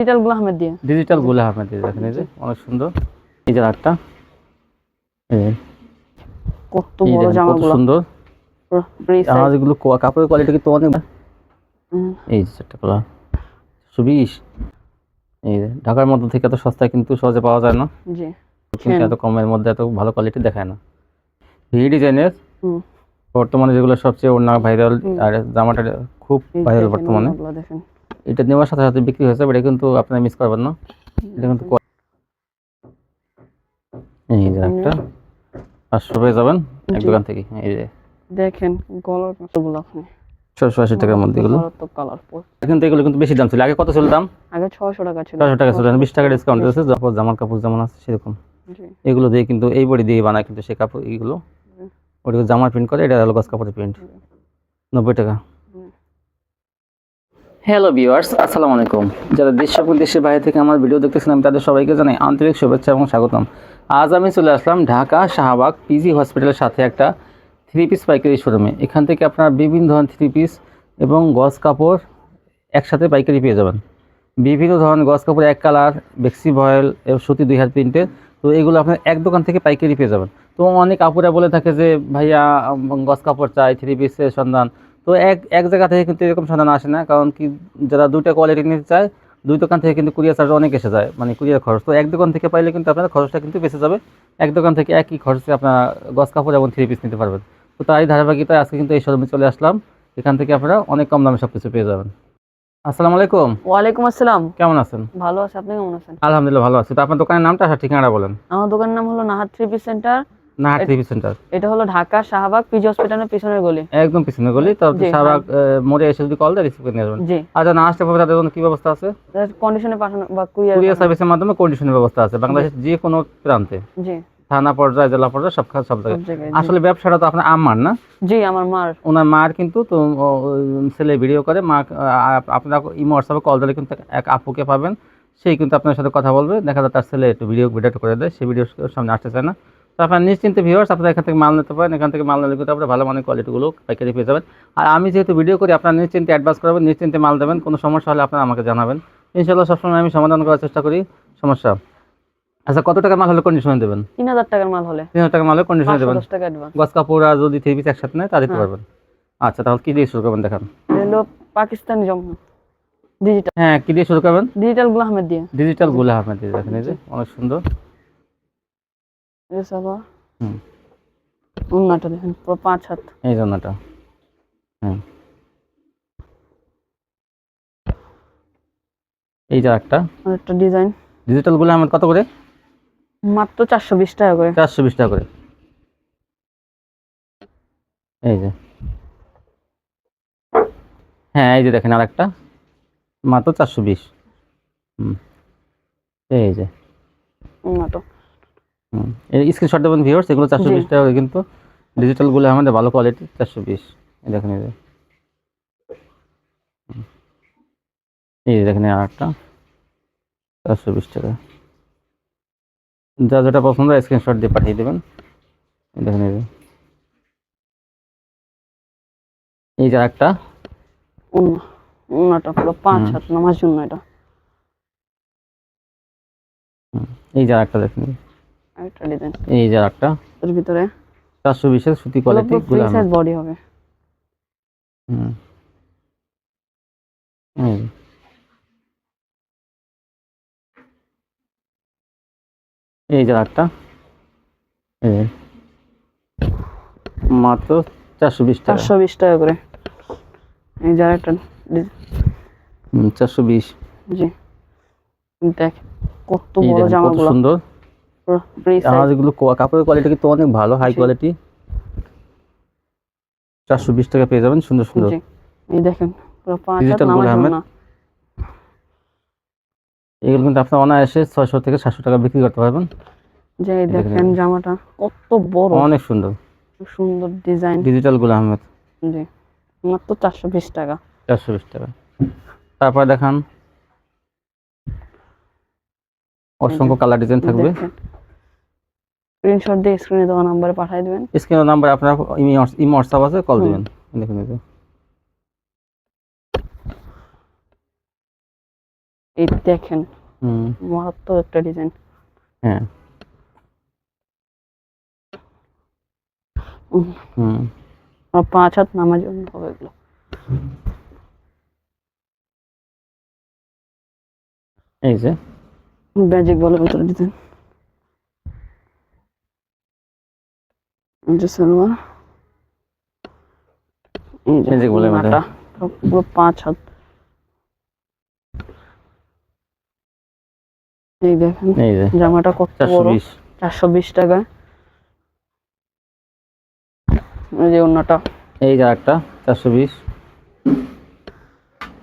ডিজিটালগুলো আহমেদ দিয়ে। ডিজিটালগুলা আপনার দিয়ে দেখেন এই যে অনেক সুন্দর। এই যে যে, কত বড় সুন্দর। কাপড়ের কোয়ালিটি কিন্তু অনেক এই যে চব্বিশ এই ঢাকার মধ্যে থেকে এত সস্তায় কিন্তু সহজে পাওয়া যায় না। জি। এত কমের মধ্যে এত ভালো কোয়ালিটি দেখায় না। ভি ডিজাইনের বর্তমানে যেগুলো সবচেয়ে ওড়না ভাইরাল আর জামাটা খুব ভাইরাল বর্তমানে। দেখেন। এটা নেওয়ার সাথে সাথে বিক্রি হয়েছে এটা কিন্তু আপনারা মিস করবেন না। এটা কিন্তু এই যে একটা। পাঁচশো পেয়ে যাবেন এক দোকান থেকে এই যে। দেখেন গলার মতোগুলো আপনি। ছশো আশি টাকার মধ্যে এগুলো। তো এগুলো কিন্তু বেশি দাম ছিল। আগে কত ছিল দাম? আগে ছয়শো টাকা ছিল। ছশো টাকা ছিল। বিশ টাকা ডিসকাউন্ট দিয়েছে তারপর জামার কাপড় যেমন আছে সেরকম। এগুলো দিয়ে কিন্তু এই বডি দিয়ে বানায় কিন্তু সেই কাপড় এইগুলো হুম। জামার প্রিন্ট করে এটা হলো গস কাপড়ের প্রিন্ট নব্বই টাকা। হ্যালো ভিউয়ার্স আসসালামু আলাইকুম। যারা দেশ এবং দেশের বাইরে থেকে আমার ভিডিও দেখতেছেন, আমি তাদের সবাইকে জানাই আন্তরিক শুভেচ্ছা এবং স্বাগতম। আজ আমি চলে আসলাম ঢাকা শাহবাগ পিজি হসপিটালের সাথে একটা থ্রি পিস পাইকারি শোরুমে এখান থেকে আপনারা বিভিন্ন ধরনের থ্রি পিস এবং গজ কাপড় একসাথে পাইকারি পেয়ে যাবেন। বিভিন্ন ধরনের গজ কাপড়, এক কালার, বেক্সি ভয়েল এবং সুতি দুই হাত প্রিন্টের তো এগুলো আপনার এক দোকান থেকে পাইকারি পেয়ে যাবেন। তো অনেক আপুরা বলে থাকে যে, ভাইয়া গজ কাপড় চাই থ্রি পিসের সন্ধান। তো এক এক জায়গা থেকে কিন্তু এরকম সন্ধান আসে না কারণ কি যারা দুইটা কোয়ালিটি নিতে চায় দুই দোকান থেকে কিন্তু কুরিয়ার চার্জ অনেক এসে যায় মানে কুরিয়ার খরচ। তো এক দোকান থেকে পাইলে কিন্তু আপনার খরচটা কিন্তু বেঁচে যাবে। এক দোকান থেকে একই খরচে আপনারা গজ কাপড় এবং থ্রি পিস নিতে পারবেন। তো তাই ধারাবাহিকতায় আজকে কিন্তু এই শোরুমে চলে আসলাম। এখান থেকে আপনারা অনেক কম দামে সব কিছু পেয়ে যাবেন। আসসালামু আলাইকুম। ওয়ালাইকুম আসসালাম। কেমন আছেন? ভালো আছে আপনি কেমন আছেন? আলহামদুলিল্লাহ ভালো আছি। তো আপনার দোকানের নামটা আর ঠিকানাটা বলেন। আমার দোকানের নাম হলো নাহার থ্রি পিস সেন্টার না সেন্টার এটা হলো ঢাকা শাহবাগ পিজি হসপিটালের পিছনের গলি। একদম পিছনে গলি। তো শাহবাগ মোড়ে এসে যদি কল দেয় রিসিভ করে নিয়ে জি। আচ্ছা না আসতে পারবে তাদের জন্য কি ব্যবস্থা আছে? কন্ডিশনে পাঠানো বা কুরিয়ার সার্ভিসের মাধ্যমে কন্ডিশনের ব্যবস্থা আছে। বাংলাদেশের যে কোনো প্রান্তে। জি। থানা পর্যায়ে জেলা পর্যায়ে সব সব জায়গায়। আসলে ব্যবসাটা তো আপনার আমার না? জি আমার মার। ওনার মার কিন্তু তো ছেলে ভিডিও করে। মা আপনার ইমো হোয়াটসঅ্যাপে কল দিলে কিন্তু এক আপুকে পাবেন। সেই কিন্তু আপনার সাথে কথা বলবে। দেখা যায় তার ছেলে একটু ভিডিও ভিডিও করে দেয়। সেই ভিডিও সামনে আসতে চায় না। তো আপনার নিশ্চিন্তে ভিউয়ার্স আপনারা এখান থেকে মাল নিতে পারেন এখান থেকে মাল নিলে কিন্তু আপনারা ভালো মানের কোয়ালিটিগুলো পাইকারি পেয়ে যাবেন। আর আমি যেহেতু ভিডিও করি আপনারা নিশ্চিন্তে অ্যাডভান্স করবেন নিশ্চিন্তে মাল দেবেন কোনো সমস্যা হলে আপনারা আমাকে জানাবেন। ইনশাল্লাহ সবসময় আমি সমাধান করার চেষ্টা করি সমস্যা। আচ্ছা কত টাকা মাল হলে কন্ডিশনে দেবেন? তিন হাজার টাকার মাল হলে। তিন হাজার টাকা মাল হলে কন্ডিশনে দেবেন। গজ কাপড় আর যদি থ্রি পিস একসাথে নেয় তা দিতে হ্যাঁ। পারবেন। আচ্ছা তাহলে কি দিয়ে শুরু করবেন দেখান? পাকিস্তানি জম ডিজিটাল হ্যাঁ কি দিয়ে শুরু করবেন? ডিজিটালগুলো আহমেদ দিয়ে। ডিজিটালগুলা আপনার দিয়ে দেখেন এই যে অনেক সুন্দর। এই হুম উন্নাটা দেখেন পুরো পাঁচ হাত এই হুম এই যে একটা একটা ডিজাইন ডিজিটালগুলা আমার কত করে মাত্র চারশো বিশ টাকা করে চারশো বিশ টাকা করে এই যে হ্যাঁ এই যে দেখেন আর একটা মাত্র চারশো বিশ হুম এই যে এই স্ক্রিনশট দেবেন ভিউয়ার্স এগুলো চারশো বিশ টাকা কিন্তু ডিজিটালগুলো আমাদের ভালো কোয়ালিটি চারশো বিশ। এই দেখেন এই এই দেখেন আর একটা চারশো বিশ টাকা। যা যেটা পছন্দ স্ক্রিনশট দিয়ে পাঠিয়ে দেবেন। এই দেখেন এই যে। এই একটা উন্নাটা পুরো পাঁচ। হাত নামার জন্য এটা। এই যে একটা দেখেন একটা ডিজাইন এই যে একটা এর ভিতরে সুতি কোয়ালিটি ফ্রি সাইজ বডি হবে। হুম। এই যে। একটা এই মাত্র চারশো বিশ টাকা। চারশো বিশ টাকা করে। এই যার একটা ডি- চারশো বিশ। জি। দেখ কত বড় জামাগুলো। সুন্দর। কোয়া- কাপড়ের কোয়ালিটি কিন্তু অনেক ভালো হাই কোয়ালিটি চারশো বিশ টাকা পেয়ে যাবেন সুন্দর সুন্দর। এই দেখেন। এগুলো কিন্তু আপনার অনায়াসে ছয়শো থেকে সাতশো টাকা বিক্রি করতে পারবেন। যে এই দেখেন। দেখেন জামাটা কত বড়। অনেক সুন্দর। সুন্দর ডিজাইন ডিজিটালগুলো আহমেদ জি মাত্র চারশো বিশ টাকা। চারশো বিশ টাকা। তারপরে দেখান। অসংখ্য কালার ডিজাইন থাকবে। স্ক্রিনশট দিয়ে স্ক্রিনে দেওয়া নাম্বারে পাঠিয়ে দিবেন। স্ক্রিনের নাম্বার আপনার ইমো হোয়াটসঅ্যাপ আছে কল দিবেন। দেখুন এই দেখেন হুম। মারাত্মক একটা ডিজাইন হ্যাঁ। হুম। পাঁচ হাত নামাজ হবে এগুলো। এই যে। ম্যাজিক বলের ভিতরে যে সালোয়ার। বলের মধ্যে। পুরো পাঁচ হাত। এই দেখেন জামাটা কত চারশো বড় বিশ। চারশো বিশ টাকা এই যে অন্যটা এই যে একটা চারশো বিশ।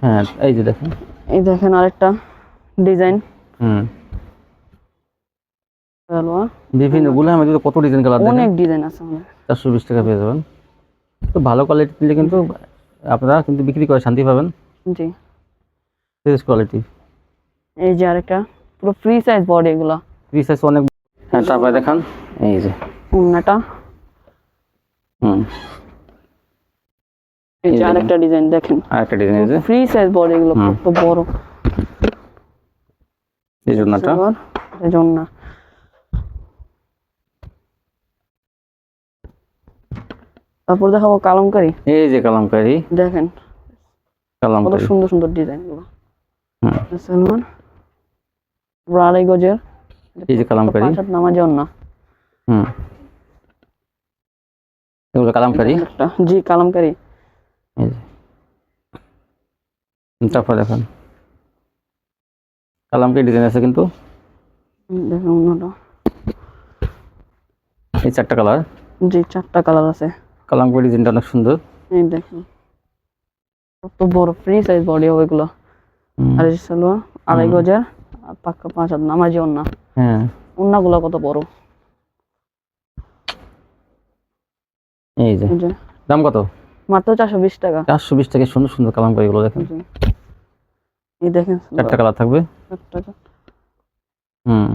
হ্যাঁ এই যে দেখেন। এই দেখেন আরেকটা ডিজাইন। হুম। বিভিন্নগুলো আমি কত ডিজাইন কালার অনেক ডিজাইন আছে আমাদের চারশো বিশ টাকা পেয়ে যাবেন। তো ভালো কোয়ালিটি দিলে কিন্তু আপনারা কিন্তু বিক্রি করে শান্তি পাবেন। জি। ফ্রেশ কোয়ালিটি এই যে আরেকটা পুরো ফ্রি সাইজ বডি এগুলো। ফ্রি সাইজ অনেক হ্যাঁ তারপরে দেখান। এই যে। অন্যটা হুম। এই যে দেখেন। আরেকটা ডিজাইন দেখেন। আর একটা ডিজাইন এই যে। ফ্রি সাইজ বডি এগুলো। কত বড়। এই জন্যটা এই যে তারপর দেখাবো কালামকারি। এই যে কালামকারি। দেখেন কত সুন্দর সুন্দর ডিজাইনগুলো। সালমান আড়াই গজের। এই যে কালামকারি। পাঁচ হাত নামার জন্য হুম। এগুলো কালামকারি? জি কালামকারি। তারপর দেখেন। কালামকারি ডিজাইন আছে কিন্তু। দেখেন অন্যটা। এই চারটা কালার জি চারটা কালার আছে। কালামকারি ডিজাইনটা অনেক সুন্দর। এই দেখেন কত বড় ফ্রি সাইজ বডি হবে এগুলো। আর যে আড়াই গজের পাক্কা পাঁচ হাত নামাজি ওন্না হ্যাঁ। ওন্নাগুলো কত বড়। এই যে। দাম কত? মাত্র চারশো বিশ টাকা। চারশো বিশ টাকা সুন্দর সুন্দর কালামকারি গুলো দেখেন। এই দেখেন চারটা কালার থাকবে। হুম।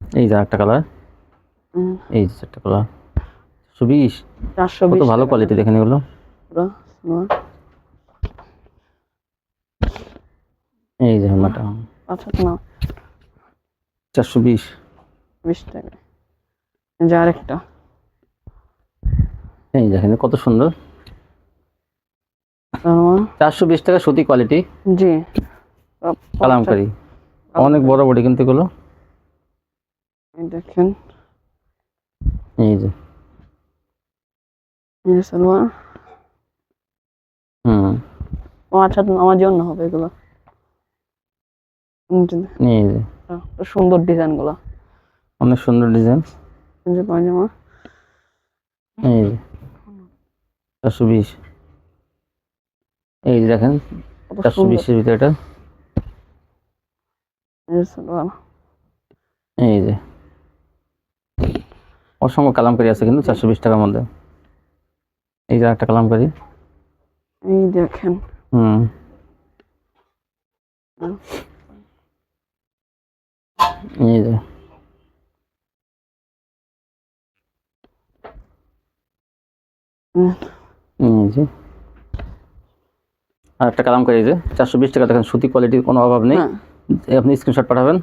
এই যে একটা কালার। এই যে চারটা কালার চারশো বিশ চারশো কত ভালো কোয়ালিটি দেখেন এগুলো। এই যে না চারশো বিশ। বিশ টাকা। যে আরেকটা। এই দেখেন কত সুন্দর। চারশো বিশ টাকা সুতি কোয়ালিটি জি। কালামকারি। অনেক বড় বডি কিন্তু এগুলো। দেখেন। এই যে। সালোয়ার হুম। হাত আমার জন্য হবে এগুলো। এই যে। সুন্দর ডিজাইনগুলো। অনেক সুন্দর ডিজাইন যে পায়জামা এই যে। চারশো বিশ। এই যে দেখেন চারশো বিশের ভিতরে এটা। এই যে। অসংখ্য কালামকারি আছে কিন্তু চারশো বিশ টাকার মধ্যে। এই যে একটা কালামকারি। এই দেখেন। হুম। এই যে। আর একটা কালামকারি এই যে চারশো বিশ টাকা দেখেন সুতি কোয়ালিটির কোনো অভাব নেই। হ্যাঁ। আপনি স্ক্রিনশট পাঠাবেন।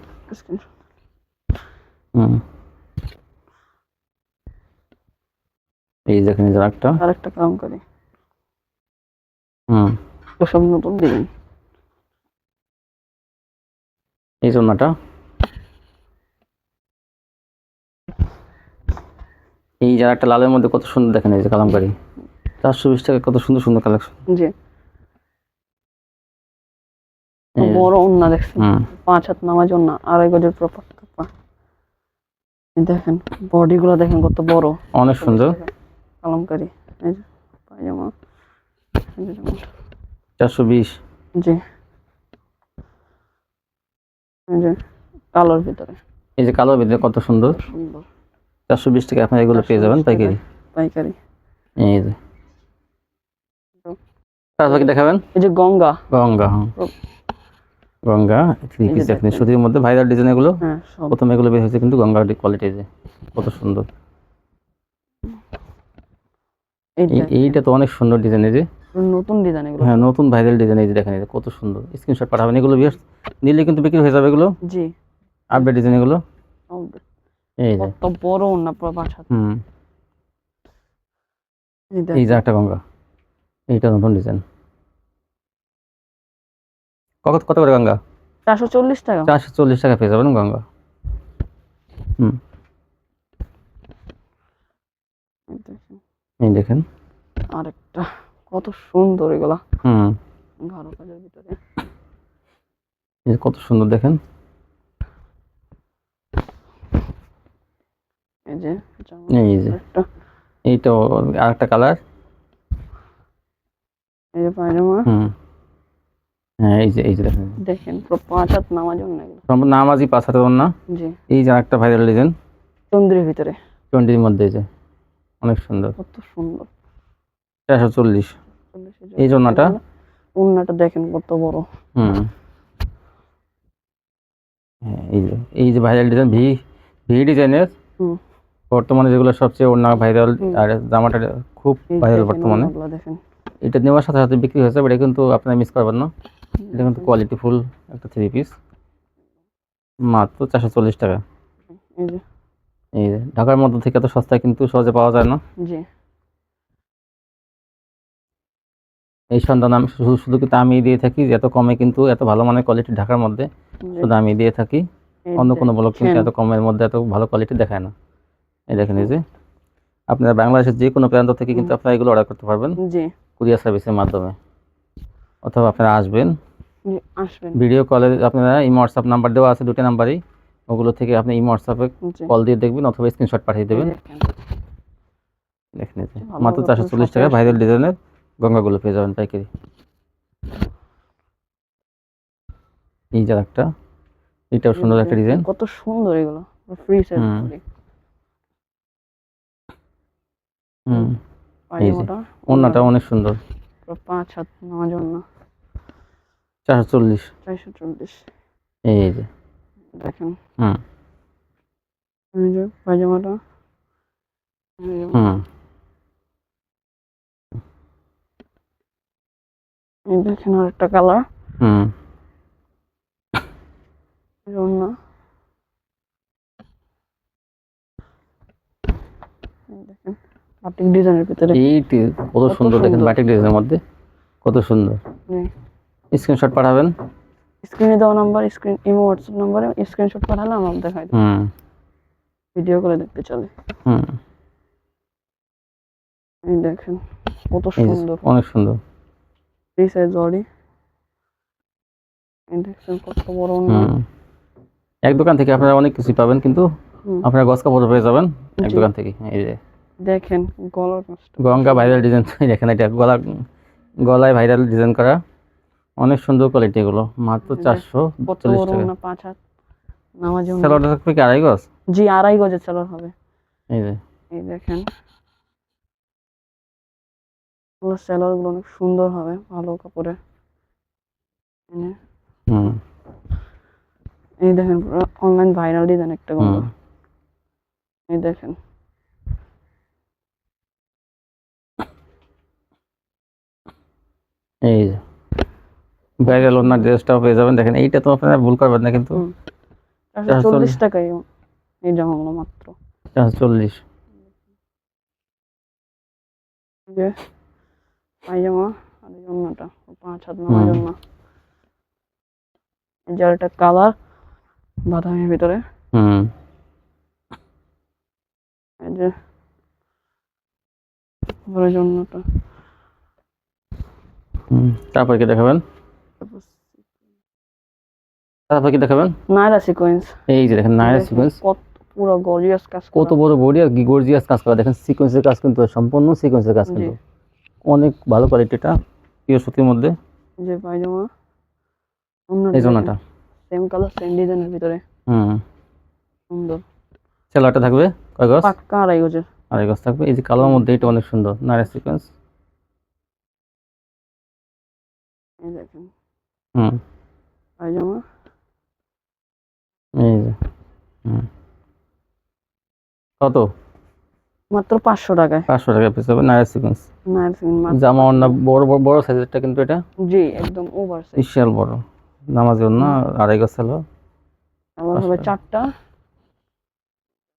হুম। এই দেখেন এই যে একটা আরেকটা কাম করি। হুম। সব নতুন ডিজাইন এই জন্যটা। এই যার একটা লালের মধ্যে কত সুন্দর দেখেন এই যে কালামকারি। চারশো বিশ টাকা কত সুন্দর সুন্দর কালেকশন জি। বড় ওন্না দেখছেন? পাঁচ হাত নামাজ ওন্না আড়াই গজের প্রপার দেখেন বডি গুলো দেখেন কত বড়। অনেক সুন্দর। কালামকারি পায়জামা। চারশো বিশ। জি। কালোর ভিতরে। এই যে কালোর ভিতরে কত সুন্দর। সুন্দর। চারশো বিশ টাকা আপনার এগুলো পেয়ে যাবেন পাইকারি। পাইকারি। এই যে। তারপর কি দেখাবেন? এই যে গঙ্গা। গঙ্গা হ্যাঁ। গঙ্গা থ্রি এই পিস আপনি সুতির মধ্যে ভাইরাল ডিজাইন এগুলো। হ্যাঁ প্রথমে এগুলো বের হয়েছে কিন্তু গঙ্গা কোয়ালিটি যে কত সুন্দর। এইটা তো অনেক সুন্দর ডিজাইন এই যে। নতুন ডিজাইন এগুলো। হ্যাঁ নতুন ভাইরাল ডিজাইন এই যে দেখেন কত সুন্দর। স্ক্রিনশট পাঠাবেন এগুলো বিয়ার্স নিলে কিন্তু বিক্রি হয়ে যাবে এগুলো। জি। আপডেট ডিজাইন এগুলো। এই যে। কত বড় না পুরো পাঁচ হুম। এই যে একটা গঙ্গা। এইটা নতুন ডিজাইন কত কত করে গঙ্গা? চারশো চল্লিশ টাকা। চারশো চল্লিশ টাকা পেয়ে যাবেন গঙ্গা। হুম। এই দেখেন, আরেকটা কত সুন্দর এগুলা। হুম। ঘাড়ো কাজের ভিতরে। এই যে কত সুন্দর দেখেন। এই যে এই যে। একটা এইটা আরেকটা কালার। এই যে পায়জামা। হুম। হ্যাঁ এই যে এই যে দেখেন। দেখেন পাঁচ হাত এগুলো। সম্পূর্ণ নামাজি পাঁচ হাতে না? জি। এই যে আরেকটা ভাইরাল ডিজাইন চন্দ্রের ভিতরে। টোয়েন্টির মধ্যে যে। অনেক সুন্দর। কত সুন্দর। চারশো চল্লিশ। এই জন্যটা উন্নাটা দেখেন কত বড়। হুম। হ্যাঁ এই যে এই যে ভাইরাল ডিজাইন ভি ভি ডিজাইনের। হুম। বর্তমানে যেগুলো সবচেয়ে ওড়না ভাইরাল আর জামাটা খুব ভাইরাল বর্তমানে। দেখেন। এটা নেওয়ার সাথে সাথে বিক্রি হয়েছে এটা কিন্তু আপনারা মিস করবেন না। এটা কিন্তু কোয়ালিটি ফুল একটা থ্রি পিস মাত্র চারশো চল্লিশ টাকা। এই ঢাকার মধ্যে থেকে এত সস্তায় কিন্তু সহজে পাওয়া যায় না। জি। এই সন্ধান আমি শুধু শুধু কিন্তু আমি দিয়ে থাকি যে এত কমে কিন্তু এত ভালো মানের কোয়ালিটি ঢাকার মধ্যে শুধু আমি দিয়ে থাকি। অন্য কোনো ব্লগ কিন্তু এত কমের মধ্যে এত ভালো কোয়ালিটি দেখায় না। এই দেখেন এই যে আপনারা বাংলাদেশের যে কোনো প্রান্ত থেকে কিন্তু আপনারা এগুলো অর্ডার করতে পারবেন। কুরিয়ার সার্ভিসের মাধ্যমে। অথবা আপনারা আসবেন। ভিডিও কলে আপনারা এই হোয়াটসঅ্যাপ নাম্বার দেওয়া আছে দুটো নাম্বারই ওগুলো থেকে আপনি ইমো হোয়াটসঅ্যাপে কল দিয়ে দেখবেন অথবা স্ক্রিনশট পাঠিয়ে দেবেন। দেখেন। মাত্র চারশো চল্লিশ টাকা ভাইরাল ডিজাইনের গঙ্গাগুলো পেয়ে যাবেন পাইকারি। এই যে একটা এটাও সুন্দর একটা ডিজাইন কত সুন্দর এগুলো ফ্রি সাইজ হুম। এই যে, অনেক সুন্দর। পাঁচ হাত নেওয়ার জন্য। চারশো চল্লিশ। চারশো চল্লিশ। এই যে। দেখেন। হুম। এই যে পায়জামাটা হুম। এই দেখেন আর একটা কালার। হুম। এই দেখেন বাটিক ডিজাইনের ভিতরে। এইটি কত সুন্দর দেখেন। বাটিক ডিজাইনের মধ্যে। কত সুন্দর। স্ক্রিনশট পাঠাবেন। স্ক্রিনে দেওয়া নাম্বার স্ক্রিন ইমো হোয়াটসঅ্যাপ নাম্বারে স্ক্রিনশট পাঠালে দেবো। হুম। ভিডিও করে দেখতে চলে। হুম। এই দেখেন কত সুন্দর। অনেক সুন্দর। ফ্রি সাইজ বডি এই দেখছেন কত বড় এক দোকান থেকে আপনারা অনেক কিছু পাবেন কিন্তু আপনারা গছ কাপড় পেয়ে যাবেন এক দোকান থেকে এই যে। দেখেন গলার গঙ্গা ভাইরাল ডিজাইন দেখেন এটা গলা গলায় ভাইরাল ডিজাইন করা। অনেক সুন্দর কোয়ালিটি এগুলো মাত্র চারশো বড় টাকা। পাঁচ হাত নামার জন্য স্যালোয়ারটা থাকবে কি আড়াই গজ? জি আড়াই গজের চালার হবে। এই যে। এই দেখেন। এগুলো সেলারগুলো অনেক সুন্দর হবে ভালো কাপড়ে। হুম। এই দেখেন পুরো অনলাইন ভাইরাল ডিজাইন একটা হুম। এই দেখেন। এই যে। ভাইরাল ওনার ড্রেসটাও পেয়ে যাবেন। দেখেন এইটা তো আপনারা ভুল করবেন না কিন্তু। চল্লিশ। টাকায় এই জামাগুলো মাত্র। চল্লিশ। পায়জামা আর এই অন্যটা পাঁচ হাত নামার। জন্য। এই একটা কালার বাদামের ভিতরে। হুম। এই যে জন্যটা। হুম তারপর কি দেখাবেন? তারপর কি দেখাবেন? নাইরা সিকোয়েন্স এই যে দেখেন নাইরা সিকোয়েন্স পুরো গর্জিয়াস কাজ কত বড় বডি গর্জিয়াস কাজ করা। দেখেন সিকোয়েন্সের কাজ কিন্তু সম্পূর্ণ সিকোয়েন্সের কাজ কিন্তু। অনেক ভালো কোয়ালিটিটা পিওর সুতির মধ্যে। যে পায়জামা এই জন্যটা সেম কালার সেম ডিজাইনের ভিতরে। হুম। সুন্দর। থাকবে কয় গজ? পাক্কা আড়াই গজের। আড়াই গজ থাকবে। এই যে কালোর মধ্যে এটা অনেক সুন্দর নাইরা সিকোয়েন্স এই দেখেন। হুম। পায়জামা এই যে হুম। কত? মাত্র পাঁচশো টাকায়। পাঁচশো টাকা পিস হবে সিকোয়েন্স। জামা অন্য বড় বড় বড় সাইজেরটা কিন্তু এটা? জি একদম ওভার সাইজ বিশাল বড়। নামাজ জন্য আড়াই গজ সালো আবার হবে চারটা।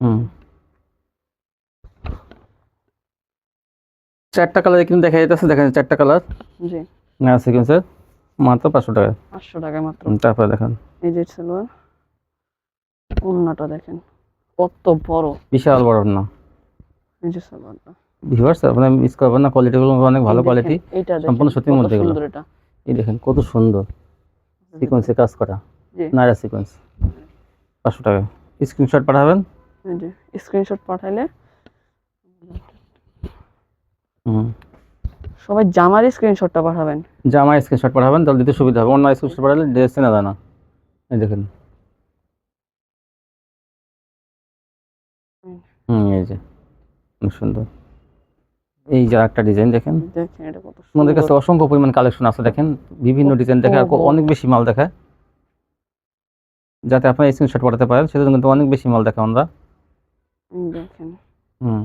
হুম। চারটা কালার কিন্তু দেখা যাইতেছে দেখা যাচ্ছে চারটা কালার জি। সিকোয়েন্সের। মাত্র পাঁচশো টাকা। পাঁচশো টাকায় মাত্র। তারপরে দেখেন। এই যে সালোয়ার ওন্নাটা দেখেন। কত বড়। বিশাল বড় না এই যে সালোয়ারটা ভিউয়ার্স আপনার মিস করবেন না কোয়ালিটিগুলো অনেক ভালো কোয়ালিটি সম্পূর্ণ সুতির মধ্যে এগুলো। এটা। এই দেখেন কত সুন্দর। সিকোয়েন্সে কাজ করা। নাইরা সিকোয়েন্স পাঁচশো টাকা। স্ক্রিনশট পাঠাবেন? স্ক্রিনশট পাঠাইলে হুম। সবাই জামার স্ক্রিনশটটা পাঠাবেন। জামা স্ক্রিনশট পাঠাবেন তাহলে দিতে সুবিধা হবে। অন্য স্ক্রিনশট পাঠালে ড্রেস চেনা যায় না এই দেখেন। হুম। এই যে। অনেক সুন্দর। এই যে একটা ডিজাইন দেখেন। দেখেন এটা কত আমাদের কাছে অসংখ্য পরিমাণ কালেকশন আছে দেখেন। বিভিন্ন ডিজাইন দেখে আর অনেক বেশি মাল দেখায়। যাতে আপনার স্ক্রিনশট পাঠাতে পারেন সেজন্য কিন্তু অনেক বেশি মাল দেখে আমরা দেখেন। হুম।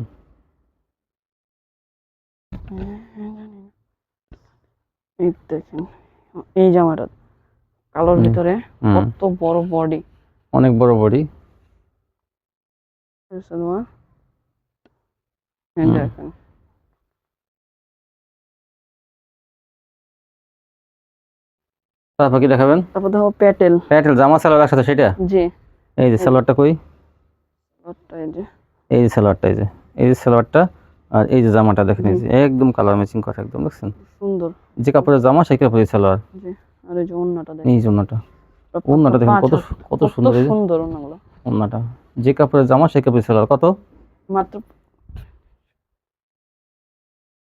এই দেখেন এই জামাটা কালোর ভিতরে কত বড় বডি অনেক বড় বডি দেখেন। তারপর কি দেখাবেন? তারপর দেখো প্যাটেল। প্যাটেল জামা সালোয়ার একসাথে সেটা? জি। এই যে সালোয়ারটা কই? সালোয়ারটা এই যে। এই যে সালোয়ারটা এই যে। এই যে সালোয়ারটা আর এই যে জামাটা দেখেন এই যে একদম কালার ম্যাচিং করা একদম দেখছেন? সুন্দর। যে কাপড়ের জামা সেই কাপড়ের সালোয়ার। জি আর এই যে ওন্নাটা দেখেন। এই জন্যটা ওন্নাটা ওন্নাটা দেখেন কত কত সুন্দর যে সুন্দর ওন্নাগুলো ওন্নাটা যে কাপড়ের জামা সেই কাপড়ের সালোয়ার। কত? মাত্র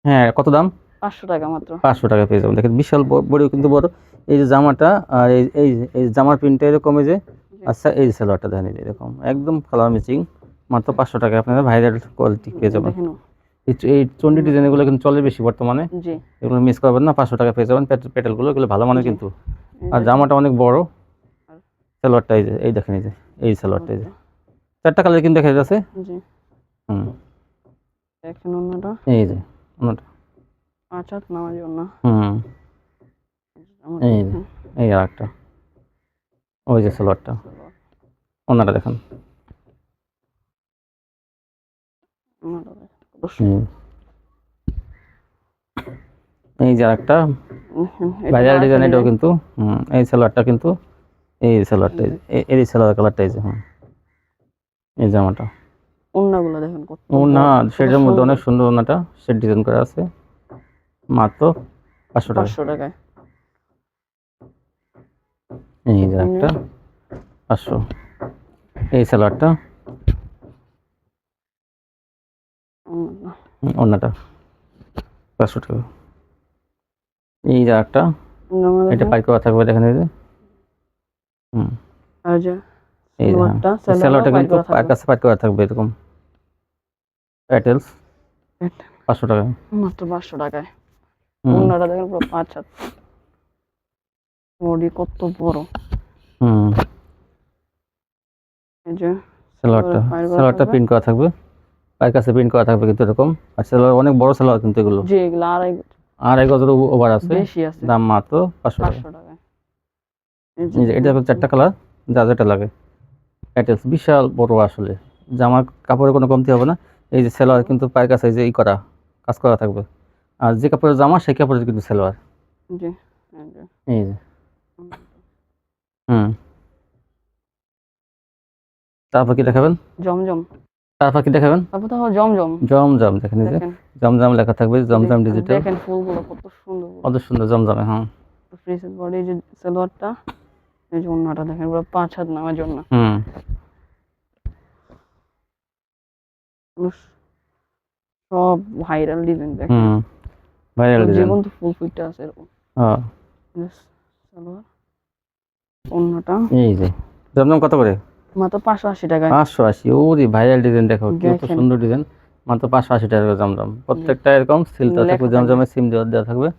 হ্যাঁ কত দাম? পাঁচশো টাকা মাত্র। পাঁচশো টাকা পেয়ে যাবেন। দেখেন বিশাল বড় কিন্তু বড়। এই যে জামাটা আর এই এই যে- এই জামার প্রিন্টটা এরকম এই যে আচ্ছা এই যে সালোয়ারটা দেখেন যে এরকম। একদম কালার ম্যাচিং মাত্র পাঁচশো টাকা আপনারা ভাইরাল কোয়ালিটি পেয়ে যাবেন। দেখেন এই চন্ডি ডিজাইন এগুলো কিন্তু চলে বেশি বর্তমানে। এগুলো মিস করবেন না পাঁচশো টাকা পেয়ে যাবেন। পেট- পেটেলগুলো এগুলো ভালো মানের কিন্তু। আর জামাটা অনেক বড়। সালোয়ারটা এই যে এই দেখেন এই যে এই সালোয়ারটা এই যে। চারটা কালার কিন্তু দেখা যাচ্ছে। হুম। দেখেন এই যে অন্যটা। নামার হুম। এই এই আর একটা। ওই যে সালোয়ারটা। অন্যটা দেখেন। এই যে একটা ভাইরাল ডিজাইন এটাও কিন্তু হুম এই সালোয়ারটা কিন্তু এই সালোয়ারটা এই সালোয়ার কালারটা এই যে হুম। এই জামাটা। ওন্নাগুলো দেখেন কত ও না সেটার মধ্যে অনেক সুন্দর ওনাটা সেট ডিজাইন করা আছে। মাত্র পাঁচশো টাকা। পাঁচশো টাকায়। এই যে একটা পাঁচশো। এই সালোয়ারটা। ওনাটা পাঁচশো টাকা। এই যে একটা এটা দেখেন, পাই করা থাকবে দেখেন এই যে হুম এই যে হ্যাঁ। সালোয়ারটা এই সালোয়ারটা সালোয়ারটা কিন্তু পায়ের কাছে থাকবে এরকম। প্যাটেলস পাঁচশো টাকা। মাত্র পাঁচশো টাকায়। দেখেন পুরো পাঁচ হাত। বডি কত বড়। হুম। এই যে পায়ের করা প্রিন্ট করা থাকবে। পায়ের কাছে প্রিন্ট করা থাকবে কিন্তু এরকম। আর সালোয়ার অনেক বড় সালোয়ার কিন্তু এগুলো। যে এগুলো আড়াই আর এক গজের ওভার আছে। বেশি আছে। দাম মাত্র পাঁচশো টাকা। এই যে এটা চারটা কালার যা যেটা লাগে। প্যাটেলস বিশাল বড় আসলে। জামার কাপড়ের কোনো কমতি হবে না। এই যে সালোয়ার কিন্তু পায়ের কাছে এই যে ই করা কাজ করা থাকবে। আর যে কাপড়ের জামা সেই কাপড়ের কিন্তু সালোয়ার। জি এই যে। হুম। তারপর কি দেখাবেন? জমজম। তারপর কি দেখাবেন? তারপর তো জমজম। জমজম দেখেন এই যে। জমজম লেখা থাকবে জমজম ডিজিটাল দেখেন ফুলগুলো কত সুন্দর কত সুন্দর জমজমে হ্যাঁ। ফ্রিসের বডি যে সালোয়ারটা এই যে ওন্নাটা দেখেন পুরো পাঁচ হাত নামার জন্য। হুম। সব ভাইরাল ডিজাইন দেখেন। হুম ভাইরাল ডিজাইন তো ফুল আছে এরকম। হ্যাঁ সালোয়ার ওন্নাটা। এই যে জমজম কত করে? মাত্র পাঁচশো আশি টাকায় পাঁচশো আশি ওরে ভাইরাল ডিজাইন দেখো কত সুন্দর ডিজাইন। মাত্র পাঁচশো আশি টাকা করে জমজম প্রত্যেকটা এরকম সিলটা থাকবে। জমজমের সিম দেওয়া দেওয়া থাকবে।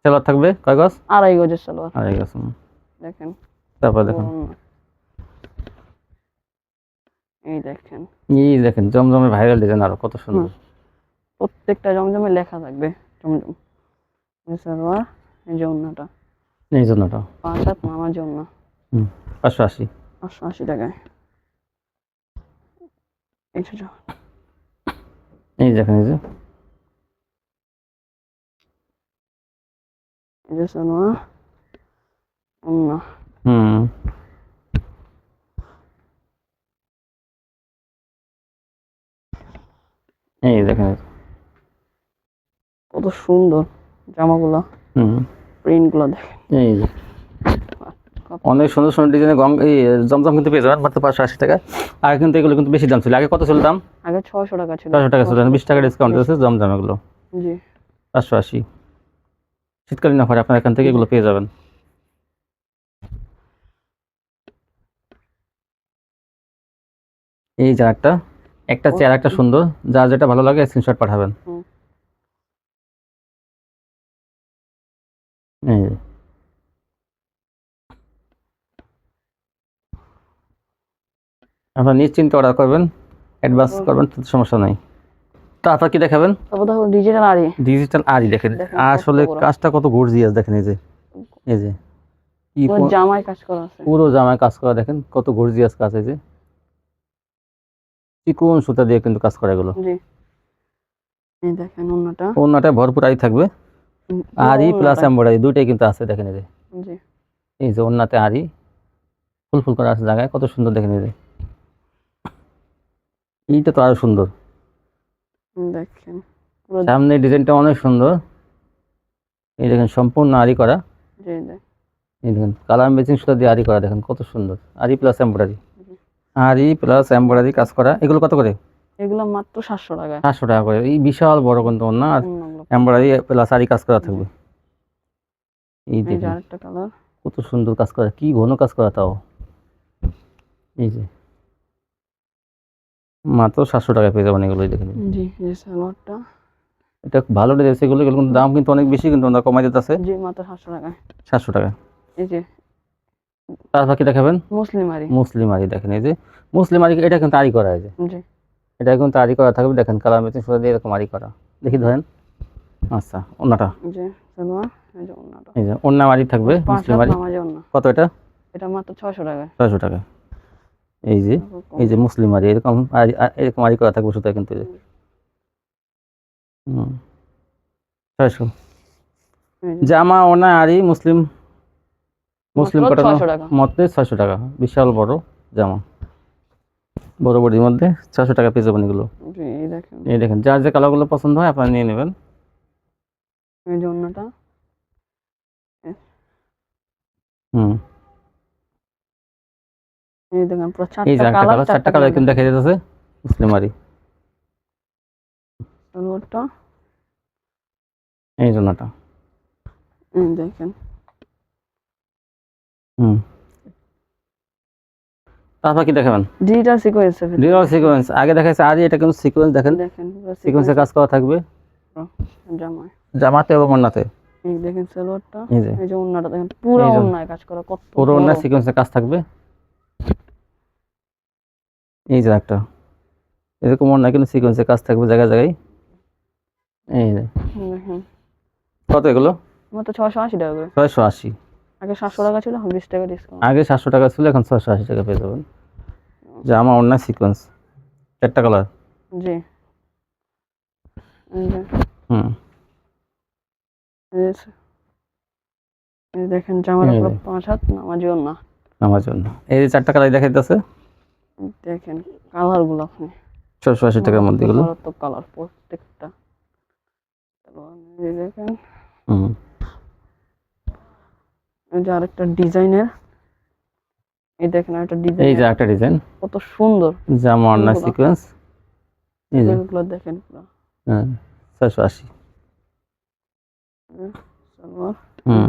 সেলার থাকবে কয় গজ? আড়াই গজের সালোয়ার। আড়াই গজ দেখেন। তারপর দেখুন। এই দেখেন। এই দেখেন জমজমের ভাইরাল ডিজাইন আরও কত সুন্দর। প্রত্যেকটা জমজমে লেখা থাকবে জমজম। এই সালোয়ার এই যে ওড়নাটা এই জন্যটা। পাঁচ হাত নামার জন্য। হুম পাঁচশো আশি। পাঁচশো আশি টাকায়। এই দেখেন এই যে। হুম। এই দেখেন। কত সুন্দর জামাগুলো। হুম। প্রিন্টগুলো দেখেন এই যে। অনেক সুন্দর সুন্দর ডিজাইনের গং এই জমজম কিন্তু পেয়ে যাবেন মাত্র পাঁচশো আশি টাকা আগে কিন্তু এগুলো কিন্তু বেশি দাম ছিল। আগে কত ছিল দাম? আগে ছয়শো টাকা ছিল। ছশো টাকা ছিল। বিশ টাকা ডিসকাউন্ট আছে জমজম এগুলো। জি। পাঁচশো আশি। শীতকালীন অফারে আপনার এখান থেকে এগুলো পেয়ে যাবেন। এই যে একটা একটা চেয়ার একটা সুন্দর। যার যেটা ভালো লাগে স্ক্রিনশট পাঠাবেন হুম। এই যে। আপনারা নিশ্চিন্তে অর্ডার করবেন অ্যাডভান্স করবেন তাতে সমস্যা নাই। তারপর কি দেখাবেন? ডিজিটাল আরি ডিজিটাল আরই দেখেন। আসলে কাজটা কত গর্জিয়াস দেখেন এই যে। এই যে। কি পুরো জামায় কাজ করা আছে। পুরো জামায় কাজ করা দেখেন কত গর্জিয়াস কাজ এই যে। চিকন সুতা দিয়ে কিন্তু কাজ করা এগুলো। জি। এই দেখেন ওড়নাটা ওনাটা ভরপুর আরি থাকবে। আরি প্লাস। এমব্রয়ডারি দুইটাই কিন্তু আছে দেখেন এই যে। জি। এই যে ওনাতে আরি ফুল ফুল করা আছে জায়গায় কত সুন্দর দেখেন এই যে। এইটা তো আরও সুন্দর। দেখেন সামনে ডিজাইনটা অনেক সুন্দর। এই দেখেন সম্পূর্ণ আরি করা। এই দেখেন কালার ম্যাচিং সুতা দিয়ে আরি করা দেখেন কত সুন্দর। আরি প্লাস এমব্রয়ডারি আরি প্লাস এমব্রয়ডারি কাজ করা। এগুলো কত করে? এগুলো মাত্র সাতশো টাকা সাতশো টাকা করে। এই বিশাল বড় কিন্তু না আর। এমব্রয়ডারি প্লাস আরি কাজ করা থাকবে। এই দেখেন। কত সুন্দর কাজ করা কি ঘন কাজ করা তাও। এই যে। মাত্র সাতশো টাকা পেয়ে যাবেন এগুলো এই দেখেন জি এই সালোয়ারটা। এটা ভালো ড্রেস এগুলো কিন্তু দাম কিন্তু অনেক বেশি কিন্তু ওনারা কমাই দিতেছে। জি মাত্র সাতশো টাকায়। সাতশো টাকা এই যে। তারপর কি দেখাবেন? মুসলিম আরি। মুসলিম আরি দেখেন এই যে। মুসলিম আরি এটা কিন্তু আরি করা যে। জি। এটা কিন্তু আরি করা থাকবে দেখেন কালার ম্যাচিং সুতা দিয়ে এরকম আরি করা। দেখি ধরেন। আচ্ছা ওনাটা এই যে সালোয়ার এই যে ওড়নাটা এই যে অন্য আরি থাকবে পাঁচ মুসলিম আরি। কত এটা? এটা মাত্র ছয়শো টাকা ছয়শো টাকা এই যে এই যে মুসলিম আরি এরকম এরকম আরি করা থাকবে সুতা কিন্তু। ছয়শো জামা ওনা আরি মুসলিম। মুসলিম কটন 600 টাকা। মধ্যে ছয়শো টাকা। বিশাল বড় জামা। বড় বড়ির মধ্যে ছয়শো টাকা পেয়ে যাবেন এগুলো। এই দেখেন। এই দেখেন যার যে কালারগুলো পছন্দ হয় আপনারা নিয়ে নেবেন। এই যে হুম। এই দেখেন পুরো চারটা কালার কালার চারটা কালার কিন্তু দেখা যাচ্ছে মুসলিম আরি এই দেখেন। হুম। তারপর কি দেখাবেন? ডিজিটাল সিকোয়েন্স ডিজিটাল সিকোয়েন্স আগে দেখাচ্ছে আরি এটা কিন্তু সিকোয়েন্স দেখেন। দেখেন সিকোয়েন্সে কাজ করা থাকবে। জামায়। জামাতে এবং ওন্নাতে। এই দেখেন সালোয়ারটা। এই যে। ওড়নাটা দেখেন পুরো এই যে- ওড়নায় কাজ করা কত পুরো বড়। ওন্না সিকোয়েন্সে কাজ থাকবে। এই যে একটা। এরকম অন্য কিন্তু সিকোয়েন্সে কাজ থাকবে জায়গায় জায়গায়? এই যে। কত এগুলো? মাত্র ছশো আশি টাকা করে। ছয়শো আশি। আগে সাতশো টাকা ছিল এখন বিশ টাকা ডিসকাউন্ট আগে সাতশো টাকা ছিল এখন ছয়শো আশি টাকা পেয়ে যাবেন। জামা অন্য সিকোয়েন্স চারটা কালার জি। যে। হুম। যে- দেখেন জামার যে। পাঁচ হাত নামাজি ওড়না আমার জন্য। এই যে চারটা কালার দেখাইতেছে। দেখেন কালারগুলো আপনি। ছয়শো আশি টাকার মধ্যে এগুলো। মারাত্মক কালার প্রত্যেকটা। দেখেন। হুম। এই যে আরেকটা ডিজাইনের। এই দেখেন এই ডিজাইন যে একটা ডিজাইন। কত সুন্দর। জামা ওন্না এগুলো। সিকোয়েন্স এই যে। গুলো দেখেন পুরো। হ্যাঁ ছয়শো আশি। সালোয়ার। হুম।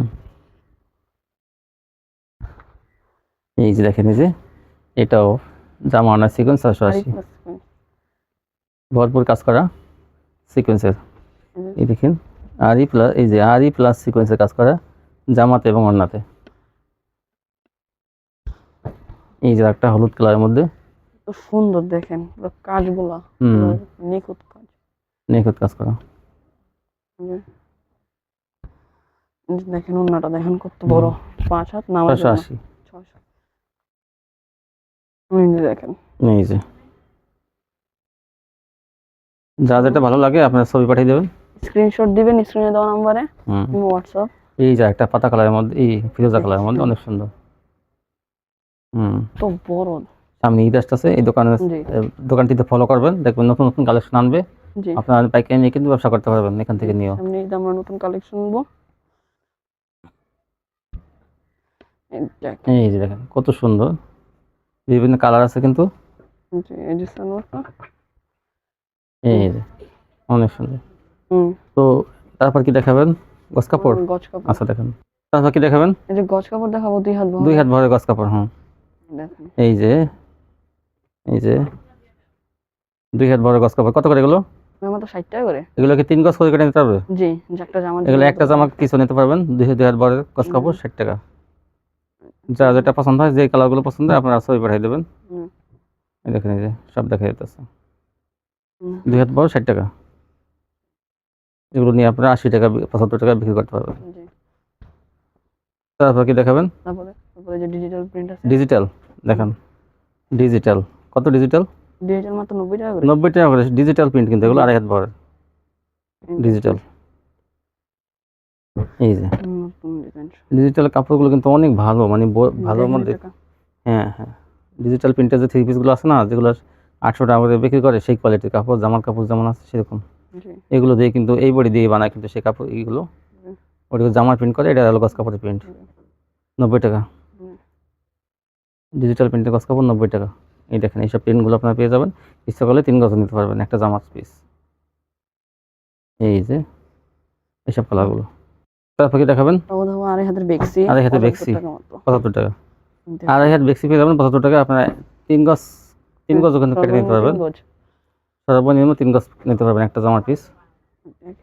এই যে দেখেন এই যে এটাও জামা ওন্না সিকোয়েন্স ছয়শো আশি। ভরপুর কাজ করা সিকোয়েন্সের এই দেখেন আরই প্লাস এই যে আরই প্লাস সিকোয়েন্সের কাজ করা জামাতে এবং ওড়নাতে এই যে একটা হলুদ কালারের মধ্যে। সুন্দর দেখেন পুরো কাজগুলা নিখুঁত কাজ। নিখুঁত কাজ করা। দেখেন অন্যটা দেখেন কত বড়। পাঁচ হাত নামার ছশো আশি। যে দেখেন। এই যে। যা যেটা ভালো লাগে আপনার ছবি পাঠিয়ে দেবেন। স্ক্রিনশট দিবেন স্ক্রিনে দেওয়া নাম্বারে হোয়াটসঅ্যাপ এই যে একটা পাতা কালারের মধ্যে এই ফিরোজা কালারের মধ্যে অনেক সুন্দর। হুম। তো বড়। সামনে ঈদ আসতেছে এই দোকানে দোকানটিতে ফলো করবেন দেখবেন নতুন নতুন কালেকশন আনবে। আপনার পাইকারি নিয়ে কিন্তু ব্যবসা করতে পারবেন এখান থেকে নিয়েও। সামনে ঈদে আমরা নতুন কালেকশন নেব। এই যে দেখেন কত সুন্দর। বিভিন্ন কালার আছে কিন্তু। এই অনেক সুন্দর। হুম। তো তারপর কি দেখাবেন? গস কাপড়? আচ্ছা দেখেন। তারপর কি দেখাবেন? এই যে গজ কাপড় দেখাবো দুই হাত দুই হাত ভরে গস কাপড় হ্যাঁ এই যে এই যে দুই হাত ভরে গস কাপড়। কত করে এগুলো? আমার তো ষাট টাকা করে। এগুলো কি তিন গজ করে কেটে নিতে হবে জি একটা জামা এগুলো একটা জামা কিছু নিতে পারবেন। দুই দুই হাত ভরে গস কাপড় ষাট টাকা। যা যেটা পছন্দ হয় যে কালারগুলো পছন্দ হয় আপনারা ছবি পাঠিয়ে দেবেন। দেখেন এই যে সব দেখা যেতেছে দুই হাত বড় ষাট টাকা। এগুলো নিয়ে আপনারা আশি টাকা পঁচাত্তর টাকা বিক্রি করতে পারবেন। তারপর কি দেখাবেন? ডিজিটাল দেখেন। ডিজিটাল কত ডিজিটাল ডিজিটাল মাত্র নব্বই টাকা করে। নব্বই টাকা করে ডিজিটাল প্রিন্ট কিন্তু এগুলো আড়াই হাত ভরে ডিজিটাল এই যে। ডিজিটাল কাপড়গুলো কিন্তু অনেক ভালো মানে ভালো টাকা। হ্যাঁ হ্যাঁ। ডিজিটাল প্রিন্টের যে থ্রি পিসগুলো আছে না যেগুলো আটশো টাকা করে বিক্রি করে সেই কোয়ালিটির কাপড় জামার কাপড় যেমন আছে সেরকম। এগুলো দিয়ে কিন্তু এই বডি দিয়ে বানায় কিন্তু সেই কাপড় এইগুলো। ওটিকে জামার প্রিন্ট করে এটা গস কাপড়ের প্রিন্ট নব্বই টাকা। ডিজিটাল প্রিন্টের গস কাপড় নব্বই টাকা। এই দেখেন এইসব প্রিন্টগুলো আপনারা পেয়ে যাবেন। ইচ্ছা করলে তিন গজ নিতে পারবেন একটা জামার পিস এই যে এইসব কালারগুলো তারপর কি দেখাবেন? আড়াই হাতের বেক্সি। আড়াই হাতের পঁচাত্তর বেক্সি। টাকা পঁচাত্তর টাকা। আড়াই হাত বেক্সি পেয়ে যাবেন পঁচাত্তর টাকা। আপনারা তিন গজ তিন গজ ওখানে কেটে নিতে পারবেন। সর্বনিম্ন তিন গজ। নিতে পারবেন একটা জামার পিস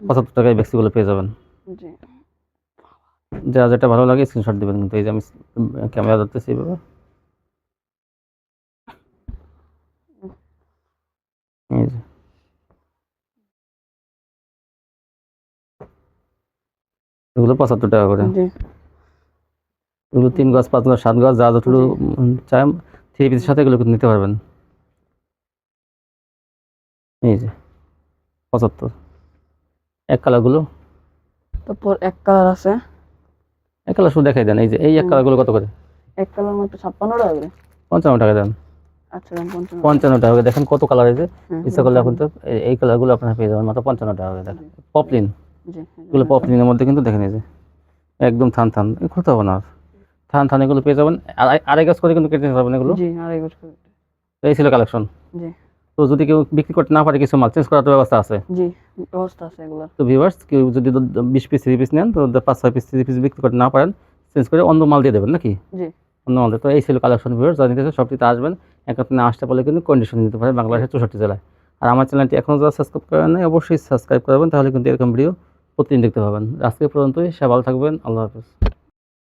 পঁচাত্তর টাকায় বেক্সিগুলো পেয়ে যাবেন। যা যেটা ভালো লাগে স্ক্রিনশট দিবেন কিন্তু। এই যে আমি ক্যামেরা ধরতেছি এইভাবে এই যে। এগুলো পঁচাত্তর টাকা করে। এগুলো তিন গাছ পাঁচ গাছ সাত গাছ যা যতগুলো চাই থ্রি পিসের সাথে এগুলো নিতে পারবেন। এই যে পঁচাত্তর। এক কালারগুলো। তারপর এক কালার আছে। এক কালার শুধু দেখাই দেন এই যে এই এক কালারগুলো কত করে? এক কালার মাত্র ছাপ্পান্ন টাকা করে। পঞ্চান্ন টাকা দেন। আচ্ছা পঞ্চান্ন। টাকা দেখেন কত কালার আছে ইচ্ছা করলে এখন তো এই- কালারগুলো আপনারা পেয়ে যাবেন মাত্র পঞ্চান্ন টাকা করে দেখেন। পপলিন। এগুলো পপলিনের মধ্যে কিন্তু দেখেন এই যে একদম থান থান খুলতে হবে না থান থান এগুলো পেয়ে যাবেন। আড়াই- গাছ করে কিন্তু কেটে নিতে পারবেন এগুলো। এই ছিল কালেকশন তো যদি কেউ বিক্রি করতে না পারে কিছু মাল চেঞ্জ করার ব্যবস্থা আছে। জি ব্যবস্থা আছে এগুলোর। তো ভিউয়ার্স কেউ যদি বিশ পিস থ্রি পিস নেন তো পাঁচ ছয় পিস থ্রি পিস বিক্রি করতে না পারেন চেঞ্জ করে অন্য মাল দিয়ে দেবেন নাকি? জি। অন্য মাল তো এই ছিল কালেকশন ভিউয়ার্স যা নিতে চান সবটিতে আসবেন। এক আপনি আসতে পারলে কিন্তু কন্ডিশন নিতে পারেন বাংলাদেশের চৌষট্টি জেলায়। আর আমার চ্যানেলটি এখনও যারা সাবস্ক্রাইব করেন অবশ্যই সাবস্ক্রাইব করবেন তাহলে কিন্তু এরকম ভিডিও প্রতিদিন দেখতে পাবেন। আজকে পর্যন্তই সে ভালো থাকবেন আল্লাহ হাফেজ।